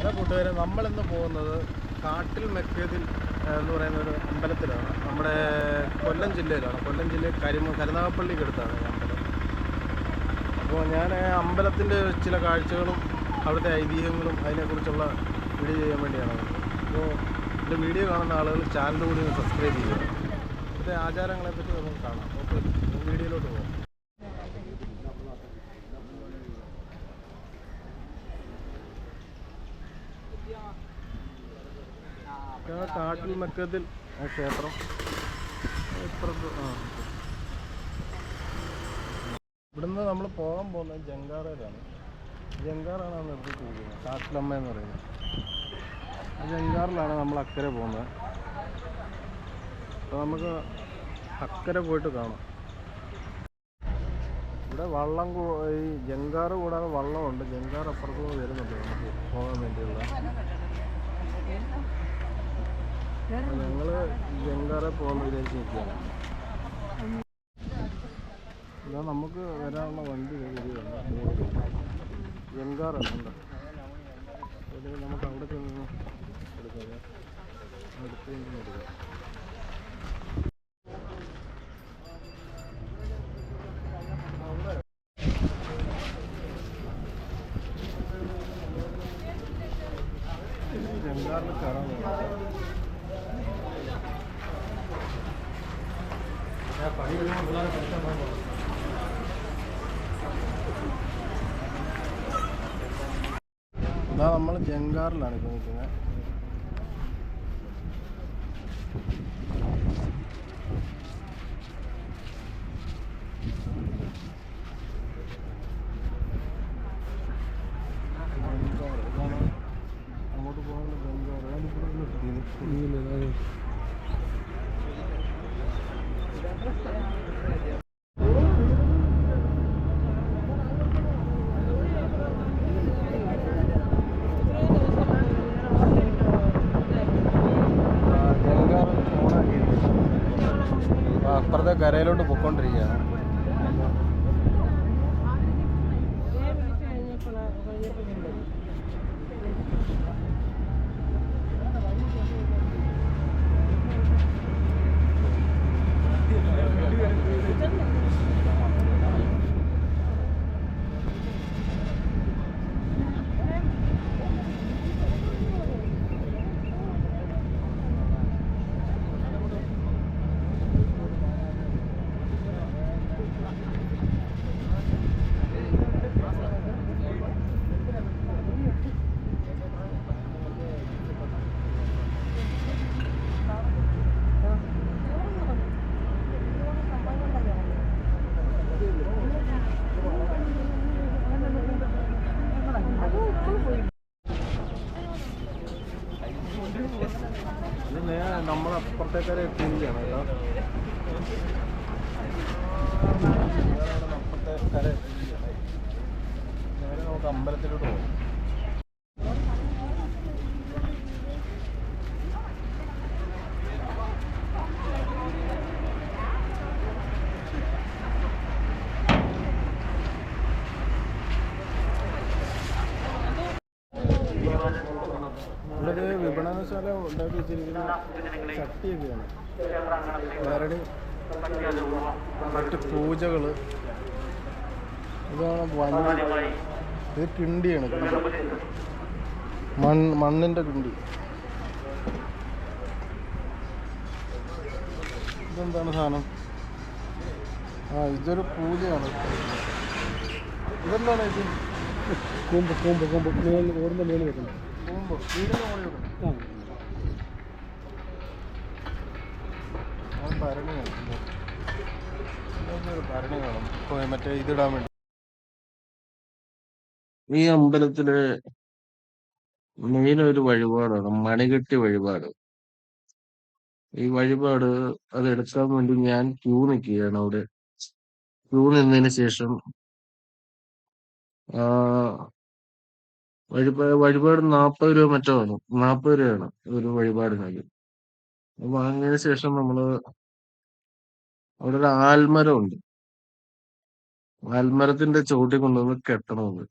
അതാ കൂട്ടുകാരെ നമ്മളിന്ന് പോകുന്നത് കാട്ടിൽ മെക്കേതിൽ എന്ന് പറയുന്ന ഒരു അമ്പലത്തിലാണ്. നമ്മുടെ കൊല്ലം ജില്ലയിലാണ്. കൊല്ലം ജില്ലയിൽ കരിമ കരുനാഗപ്പള്ളിക്ക് അടുത്താണ് ഈ അമ്പലം. അപ്പോൾ ഞാൻ അമ്പലത്തിന്റെ ചില കാഴ്ചകളും അവിടുത്തെ ഐതിഹ്യങ്ങളും അതിനെക്കുറിച്ചുള്ള വീഡിയോ ചെയ്യാൻ വേണ്ടിയാണ് അപ്പോൾ എന്റെ വീഡിയോ കാണുന്ന ആളുകൾ ചാനൽ കൂടി സബ്സ്ക്രൈബ് ചെയ്യുക. ഇവിടുത്തെ ആചാരങ്ങളെ പറ്റി നമുക്ക് കാണാം. ഓക്കെ വീഡിയോയിലോട്ട് പോകാം ഇതാണ് കാട്ടിൽ മക്കത്തിൽ ആ ക്ഷേത്രം. ആ. ഇവിടുന്ന് നമ്മൾ പോകാൻ പോകുന്നത് ജങ്കാറയിലാണ് ജങ്കാറാണ് നമ്മൾ നിർത്തിയിരിക്കുന്നത് കാട്ടിലമ്മ എന്ന് പറയുന്നത്. ആ ജങ്കാറിലാണ് നമ്മൾ അക്കരെ പോകുന്നത്. അപ്പോൾ നമുക്ക് അക്കരെ പോയിട്ട് കാണാം. ഇവിടെ വള്ളം ഈ ജങ്കാറ് കൂടാതെ വള്ളമുണ്ട്. ജങ്കാർ അപ്പുറത്തുനിന്ന് വരുന്നുണ്ട് നമുക്ക് പോകാൻ വേണ്ടിയുള്ള. ഞങ്ങൾ ജങ്കാറെ പോകാൻ വിചാരിച്ച് നിൽക്കുകയാണ് ഇതാ നമുക്ക് വരാനുള്ള വണ്ടി ജങ്കാറാണ് ഉണ്ട്? നമുക്ക് അവിടെ ചെന്ന് എടുക്കാം. അടുത്ത് എടുക്കാം. ഇതാ നമ്മൾ ജങ്കാറിലാണ് ഇപ്പോൾ നിൽക്കുന്നത് അങ്ങോട്ട് പോകാനുള്ള ജങ്കാറ്. അതിലിവിടെ നിർത്തി ജങ്കാറ് ഓണാക്കിയിട്ടുണ്ട് ആ, അപ്പുറത്തെ കരയിലോട്ട് പൊക്കോണ്ടിരിക്കുകയാണ്. എത്തിയിരിക്കുകയാണ് കേട്ടോ നേരെ നമുക്ക് അമ്പലത്തിലോട്ട് പോകാം ഇവിടെ വിപണനശാല ഉണ്ടാക്കി വെച്ചിരിക്കുന്ന ചട്ടിയൊക്കെയാണ്. ഭരണി മറ്റ് പൂജകൾ ഇതാണ് വന ഇത് കിണ്ടിയാണ് മണ് മൺ മണ്ണിന്റെ കിണ്ടി. ഇതെന്താണ് സാധനം? ആ ഇതൊരു പൂജയാണ്. ഇതെന്താണ് ഇത്? കൂമ്പ് കൂമ്പ് കൂമ്പ്. മേളിൽ ഓടുന്ന മേളിൽ വെക്കണം. കൂമ്പ്. വീടിന് മുകളിൽ ആ. ഈ അമ്പലത്തിൽ മെയിൻ ഒരു വഴിപാടാണ്. മണികെട്ടി വഴിപാട്. ഈ വഴിപാട് അത് എടുക്കാൻ വേണ്ടി ഞാൻ ക്യൂ നിൽക്കുകയാണ് അവിടെ. ക്യൂ നിന്നതിന് ശേഷം വഴിപാട് വഴിപാട് നാൽപ്പത് രൂപ മറ്റോ ആണ്. നാൽപ്പത് രൂപയാണ് ഒരു വഴിപാടിനായി വാങ്ങിയതിന് ശേഷം നമ്മൾ അവിടെ ഒരു ആൽമരം ഉണ്ട് ആൽമരത്തിന്റെ ചോട്ടി കൊണ്ടുവന്ന് കെട്ടണമുണ്ട്.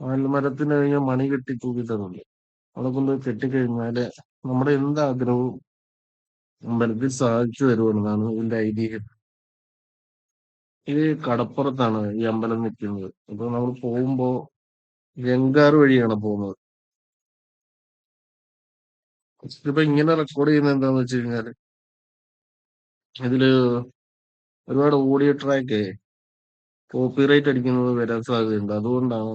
ആൽമരത്തിന് കഴിഞ്ഞ മണി കെട്ടി തൂക്കി തന്നുണ്ട് അവിടെ കൊണ്ട് കെട്ടിക്കഴിഞ്ഞാൽ നമ്മുടെ എന്ത് ആഗ്രഹവും അമ്പലത്തിൽ സാധിച്ചു തരുമെന്നാണ് ഇതിന്റെ ഐതിഹ്യം. ഇത് കടപ്പുറത്താണ് ഈ അമ്പലം നിൽക്കുന്നത്. അപ്പൊ നമ്മൾ പോകുമ്പോ ഗംഗാർ വഴിയാണ് പോകുന്നത്. ഇപ്പൊ ഇങ്ങനെ റെക്കോർഡ് ചെയ്യുന്ന എന്താന്ന് വെച്ച് കഴിഞ്ഞാൽ ഇതിൽ ഒരുപാട് ഓഡിയോ ട്രാക്ക് കോപ്പിറൈറ്റ് അടിക്കുന്നത് വരാൻ സാധ്യതയുണ്ട്. അതുകൊണ്ടാണ്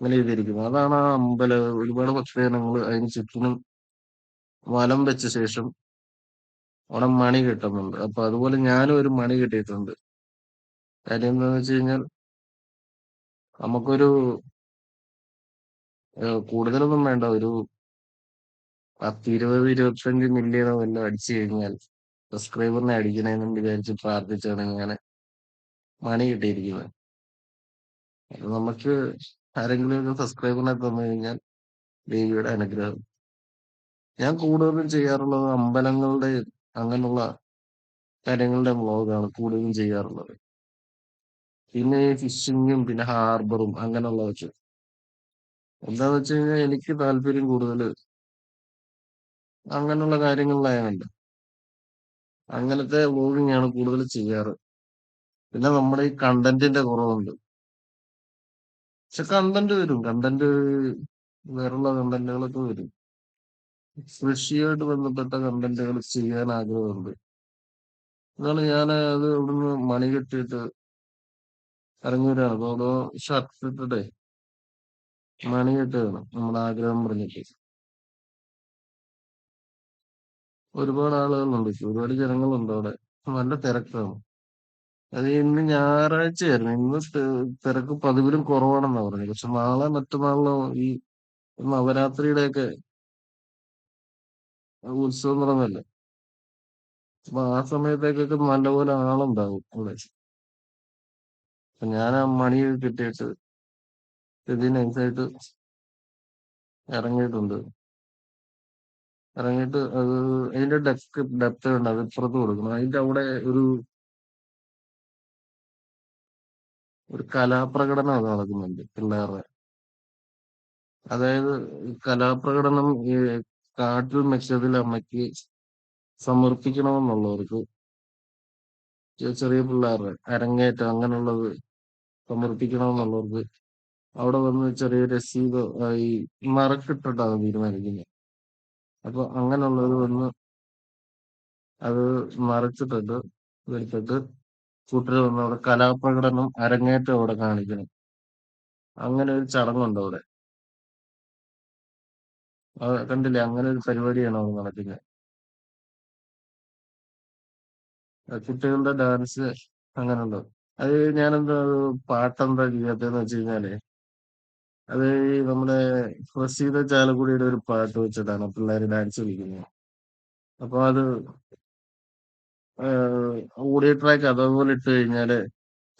അങ്ങനെ ചെയ്തിരിക്കുന്നത് അതാണ് ആ അമ്പല ഒരുപാട് ഭക്ഷണങ്ങൾ അതിന് ചുറ്റിനും വലം വെച്ച ശേഷം അവിടെ മണി കിട്ടുന്നുണ്ട്. അപ്പൊ അതുപോലെ ഞാനും ഒരു മണി കിട്ടിയിട്ടുണ്ട്. കാര്യം എന്താന്ന് വെച്ച് കഴിഞ്ഞാൽ നമുക്കൊരു കൂടുതലൊന്നും വേണ്ട. ഒരു പത്ത് ഇരുപത് ഇരുപത്തഞ്ച് മില്യണോ വല്ലതും അടിച്ചു കഴിഞ്ഞാൽ സബ്സ്ക്രൈബറിനെ അടിക്കണമെന്ന് വിചാരിച്ച് പ്രാർത്ഥിച്ചാണ് ഇങ്ങനെ മണി കിട്ടിയിരിക്കുന്നത്. അത് നമുക്ക് ആരെങ്കിലും സബ്സ്ക്രൈബറിനെ തന്നു കഴിഞ്ഞാൽ ദേവിയുടെ അനുഗ്രഹം. ഞാൻ കൂടുതലും ചെയ്യാറുള്ളത് അമ്പലങ്ങളുടെ അങ്ങനെയുള്ള കാര്യങ്ങളുടെ വ്ളോഗാണ് കൂടുതലും ചെയ്യാറുള്ളത്. പിന്നെ ഫിഷിങ്ങും പിന്നെ ഹാർബറും അങ്ങനെയുള്ളതൊക്കെ. എന്താന്ന് വെച്ച് കഴിഞ്ഞാൽ എനിക്ക് താല്പര്യം കൂടുതൽ അങ്ങനെയുള്ള കാര്യങ്ങളിലായതുകൊണ്ട് അങ്ങനത്തെ വ്ളോഗിങ് ആണ് കൂടുതൽ ചെയ്യാറ്. പിന്നെ നമ്മുടെ ഈ കണ്ടന്റിന്റെ കുറവുണ്ട്. പക്ഷെ കണ്ടന്റ് വരും. കണ്ടന്റ് വേറുള്ള കണ്ടന്റുകളൊക്കെ വരും. കൃഷിയായിട്ട് ബന്ധപ്പെട്ട കണ്ടന്റുകൾ ചെയ്യാൻ ആഗ്രഹമുണ്ട്. അതാണ് ഞാൻ അത് ഇവിടുന്ന് മണി കെട്ടിയിട്ട് ഇറങ്ങി വരാണ് അപ്പൊ അവിടെ ഷർട്ട് ഇട്ടിട്ടേ മണി കെട്ടുകയാണ് നമ്മുടെ ആഗ്രഹം പറഞ്ഞിട്ട്. ഒരുപാട് ആളുകളുണ്ട്. ഒരുപാട് ജനങ്ങളുണ്ട് അവിടെ. നല്ല തിരക്കാണ്. അത് ഇന്ന് ഞായറാഴ്ചയായിരുന്നു. ഇന്ന് തിരക്ക് പതിവിലും കുറവാണെന്നാ പറഞ്ഞത്. പക്ഷെ നാളെ മറ്റന്നാളിലോ ഈ നവരാത്രിയുടെയൊക്കെ ഉത്സവം നടന്നല്ലേ? അപ്പൊ ആ സമയത്തേക്കൊക്കെ നല്ലപോലെ ആളുണ്ടാവും അവിടെ. അപ്പൊ ഞാൻ ആ മണി കിട്ടിയിട്ട് ഇതിനനുസരിച്ചിട്ട് ഇറങ്ങിയിട്ടുണ്ട്. ഇറങ്ങിയിട്ട് അത് അതിന്റെ ഡെപ്ത് ഡെപ്ത് ഉണ്ട് അത് ഇപ്പുറത്ത് കൊടുക്കണം. അതിന്റെ അവിടെ ഒരു ഒരു കലാപ്രകടനം അത് നടക്കുന്നുണ്ട് പിള്ളേരുടെ. അതായത് കലാപ്രകടനം ഈ കാട്ടിൽ മെച്ചതിൽ അമ്മയ്ക്ക് സമർപ്പിക്കണമെന്നുള്ളവർക്ക് ചെറിയ പിള്ളേരുടെ അരങ്ങേറ്റം അങ്ങനെയുള്ളത് സമർപ്പിക്കണമെന്നുള്ളവർക്ക് അവിടെ വന്ന് ചെറിയ രസീതോ ഈ മറക്കിട്ടിട്ടാണ് തീരുമാനിക്കുന്നത്. അപ്പൊ അങ്ങനെയുള്ളത് വന്ന് അത് മറച്ചിട്ടിട്ട് എടുത്തിട്ട് കൂട്ടർ വന്ന് അവിടെ കലാപ്രകടനം അരങ്ങേറ്റം അവിടെ കാണിക്കണം അങ്ങനെ ഒരു ചടങ്ങുണ്ട് അവിടെ. കണ്ടില്ലേ? അങ്ങനെ ഒരു പരിപാടിയാണ് അവിടെ നടക്കുന്നത്. കുട്ടികളുടെ ഡാൻസ് അങ്ങനെ ഉണ്ടോ അത് ഞാനെന്താ പാട്ടെന്താ ചെയ്യാത്തതെന്ന് വെച്ച് കഴിഞ്ഞാൽ അത് നമ്മുടെ പ്രസീത ചാലക്കുടിയുടെ ഒരു പാട്ട് വെച്ചിട്ടാണ് പിള്ളേര് ഡാൻസ് കളിക്കുന്നത്. അപ്പൊ അത് ഓഡിയോ ട്രാക്ക് അതേപോലെ ഇട്ട് കഴിഞ്ഞാൽ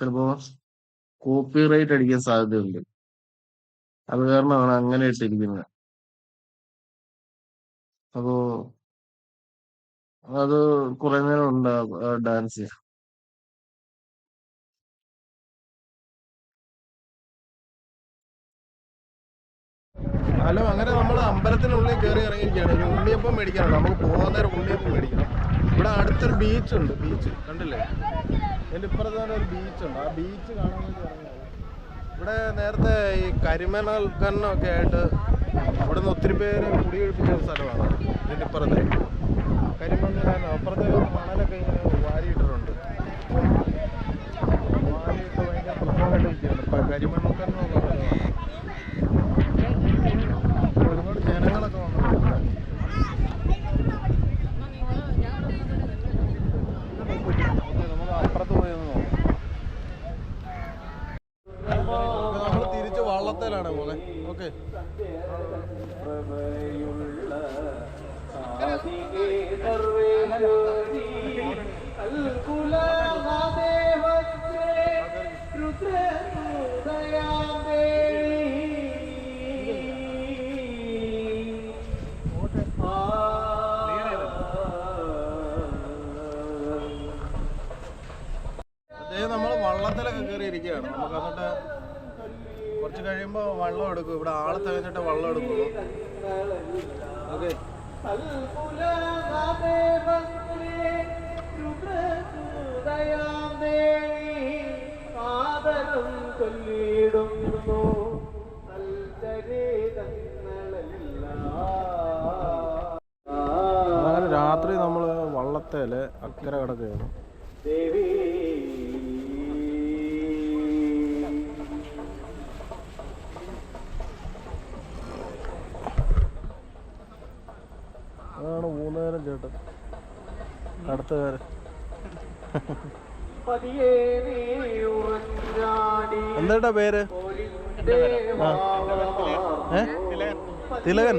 ചിലപ്പോ കോപ്പിറൈറ്റ് അടിക്കാൻ സാധ്യതയുണ്ട്. അത് കാരണമാണ് അങ്ങനെ ഇട്ടിരിക്കുന്നത്. അപ്പോ അത് കുറെ നേരം ഉണ്ടാകും ഡാൻസ് ഹലോ അങ്ങനെ നമ്മൾ അമ്പലത്തിനുള്ളിൽ കയറി ഇറങ്ങിയിരിക്കുകയാണ്. ഒരു ഉണ്ണിയപ്പം മേടിക്കാനുണ്ട് നമുക്ക് പോകാൻ നേരം ഉണ്ണിയപ്പം മേടിക്കണം. ഇവിടെ അടുത്തൊരു ബീച്ച് ഉണ്ട്. ബീച്ച് കണ്ടില്ലേ? എന്റെ ഇപ്പുറത്ത് തന്നെ ഒരു ബീച്ച് ഉണ്ട്. ആ ബീച്ച് കാണാൻ വേണ്ടി ഇറങ്ങിയത് ഇവിടെ നേരത്തെ ഈ കരിമണൽ ഖനനമൊക്കെ ആയിട്ട് ഇവിടെ നിന്ന് ഒത്തിരി പേര് കുടിയൊഴിപ്പിച്ച സ്ഥലമാണ്. ഇതിന്റെ ഇപ്പുറത്തെ. കരിമണൽ അപ്പുറത്തെ മണലൊക്കെ ഇങ്ങനെ വാരിയിട്ടിട്ടുണ്ട്. വാരിയിട്ട് ഭയങ്കര പ്രശ്നമായിട്ട് നിൽക്കുകയാണ് ഇപ്പം വള്ളം എടുക്കും. ഇവിടെ ആളെ തികഞ്ഞിട്ട് വെള്ളം എടുക്കുള്ളൂ. ഓക്കെ. അങ്ങനെ രാത്രി നമ്മൾ വള്ളത്തേൽ അക്കരെ കിടക്കുകയാണ്. അതാണ് മൂന്നുനേരം ചേട്ടൻ അടുത്തുകാരൻ എന്താ പേര്. ഏ? തിലകൻ.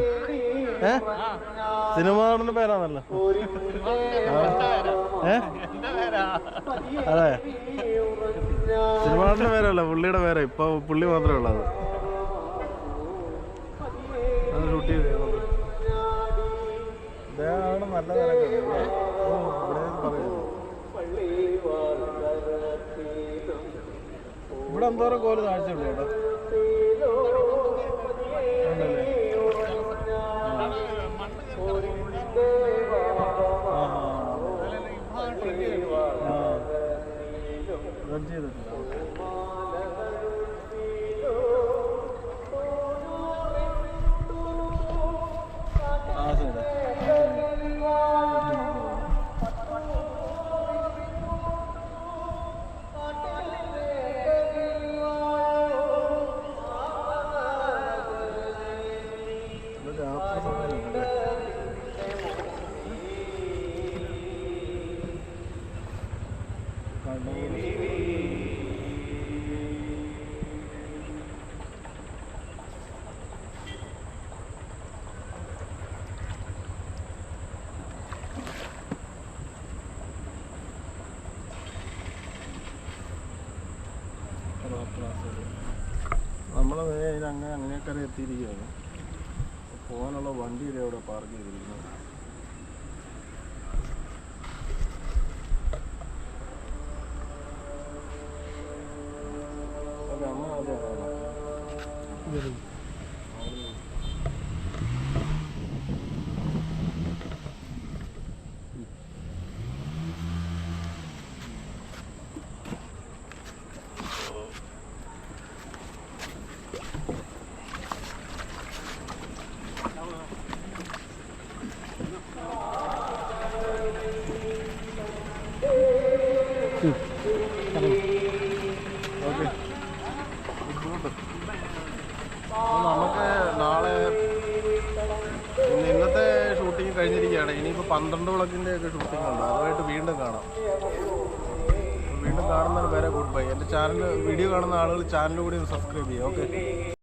ഏ? സിനിമ നടന്റെ പേരാണല്ലോ. ഏ? അതെ. സിനിമ നടന്റെ പേരല്ല പുള്ളിയുടെ പേരാ. ഇപ്പൊ പുള്ളി മാത്രമേ ഉള്ളത് അത്. നല്ല ഇവിടെ. എന്തോരം കോൽ താഴ്ചയുള്ളൂ ഇവിടെ? ആ. ആ. നമ്മൾ അങ്ങനെ അങ്ങനെയൊക്കെ എത്തിയിരിക്കുകയാണ്. പോകാനുള്ള വണ്ടി ഇതേ അവിടെ പാർക്ക് ചെയ്തിരിക്കുന്നത്. പന്ത്രണ്ട് വിളക്കിന്റെ ഒക്കെ ഷൂട്ടിംഗ് ഉണ്ട്. അതുമായിട്ട് വീണ്ടും കാണാം. വീണ്ടും കാണുന്നതിന് പേരെ ഗുഡ് ബൈ എന്റെ ചാനൽ വീഡിയോ കാണുന്ന ആളുകൾ ചാനൽ കൂടി ഒന്ന് സബ്സ്ക്രൈബ് ചെയ്യുക ഓക്കെ